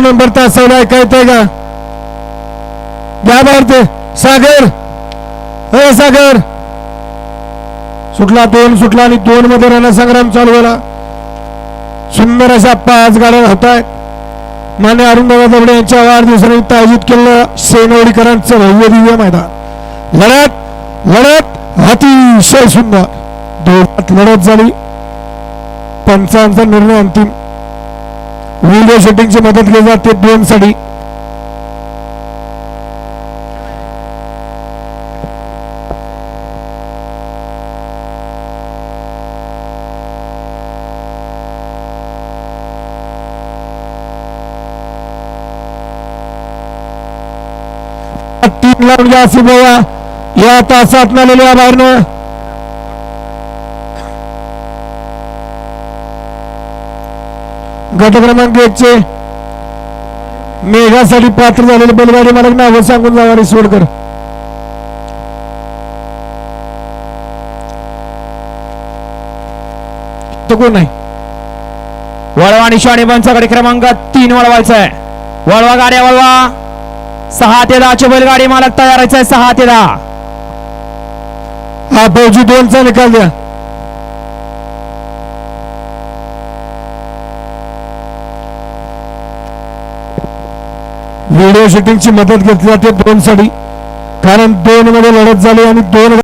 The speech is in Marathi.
नंबर तासाला ऐका येतंय का? द्या बाहेर सागर. हे सागर. सुटला दोन सुटला आणि दोन मध्ये रणसंग्राम चालू झाला. सुंदर अशा पाच गाड्या होत आहेत मान्य अरुणदादा दबडे यांच्या वाढदिवसानिमित्त आयोजित केलेलं सेनवडीकरांचं भव्य दिव्य मैदान. लढत लढत अतिशय सुंदर. दोन लढत झाली. पंचांचा निर्णय अंतिम. व्हिडिओ शूटिंगची मदत घेत जाते दोन साठी. तीन लावून घ्या सिबोया या तासात आलेल्या बाहेरनं. गट क्रमांक एकचे मेघासाठी पात्र झालेले बैलगाडी मालक नाव सांगून जावा सोडकर. तो कोण नाही वळवा आणि शाणीबांचा गडी क्रमांक तीन वळवायचा आहे. वळवा गाड्या वळवा. सहा ते दहाचे बैलगाडी मालक तयारायचा आहे. सहा ते दहा. हा भाऊजी दोनचा निकाल द्या. व्हिडिओ शूटिंगची मदत घेतली जाते दोन कारण दोन मध्ये लढत झाली आणि दोन